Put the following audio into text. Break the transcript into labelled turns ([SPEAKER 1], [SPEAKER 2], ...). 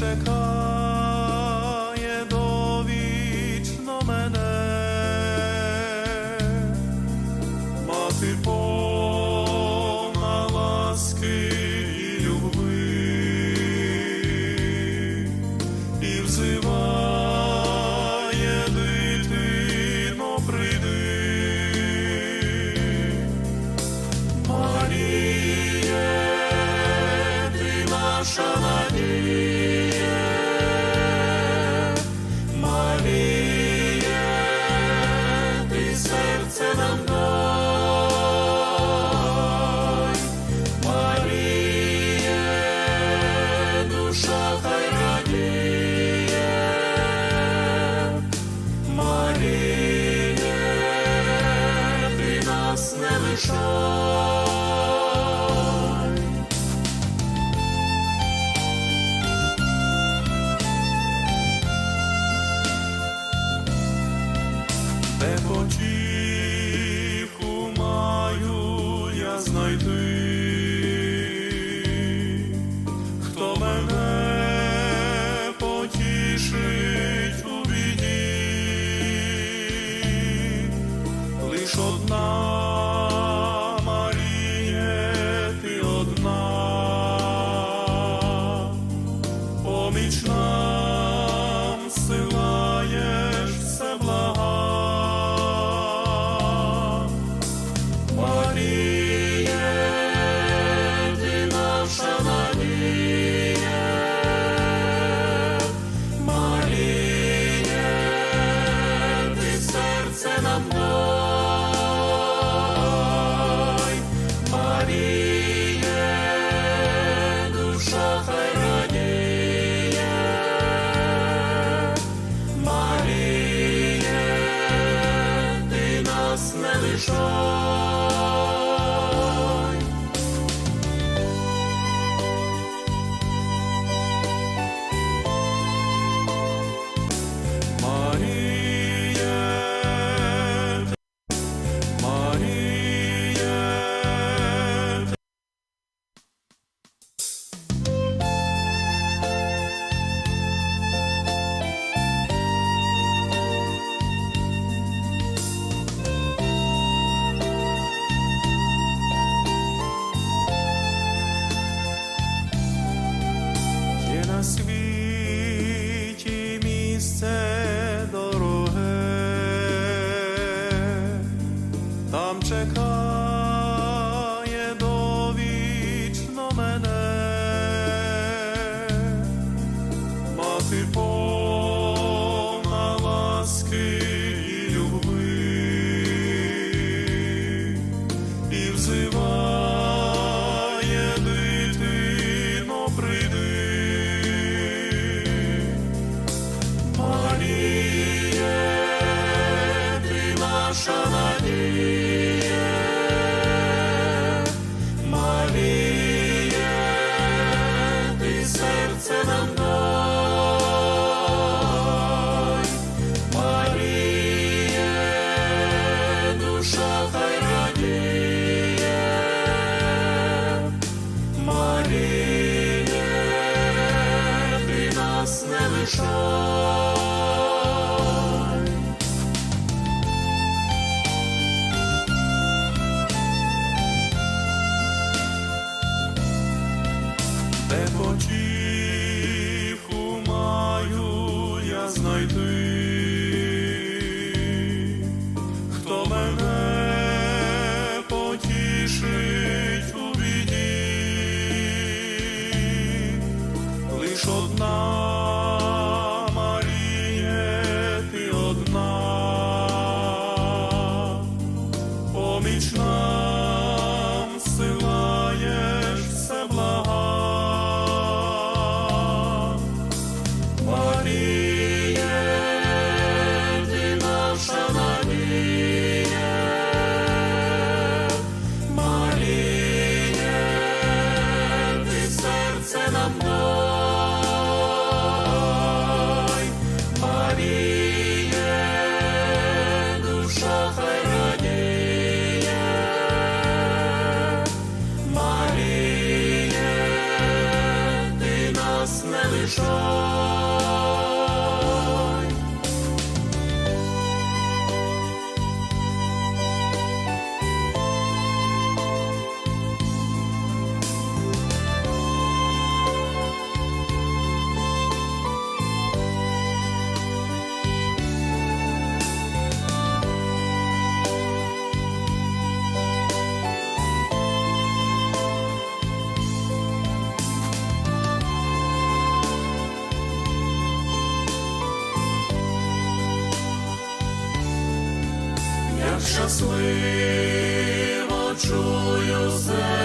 [SPEAKER 1] чекає довічно мене, мати повна ласки і любви і взиває дитино прийди. Марія, ти наша надія. contigo. you. Потіху маю я знайти, хто мене потішить у біді, лиш одна. Senhor. Щасливо чую себе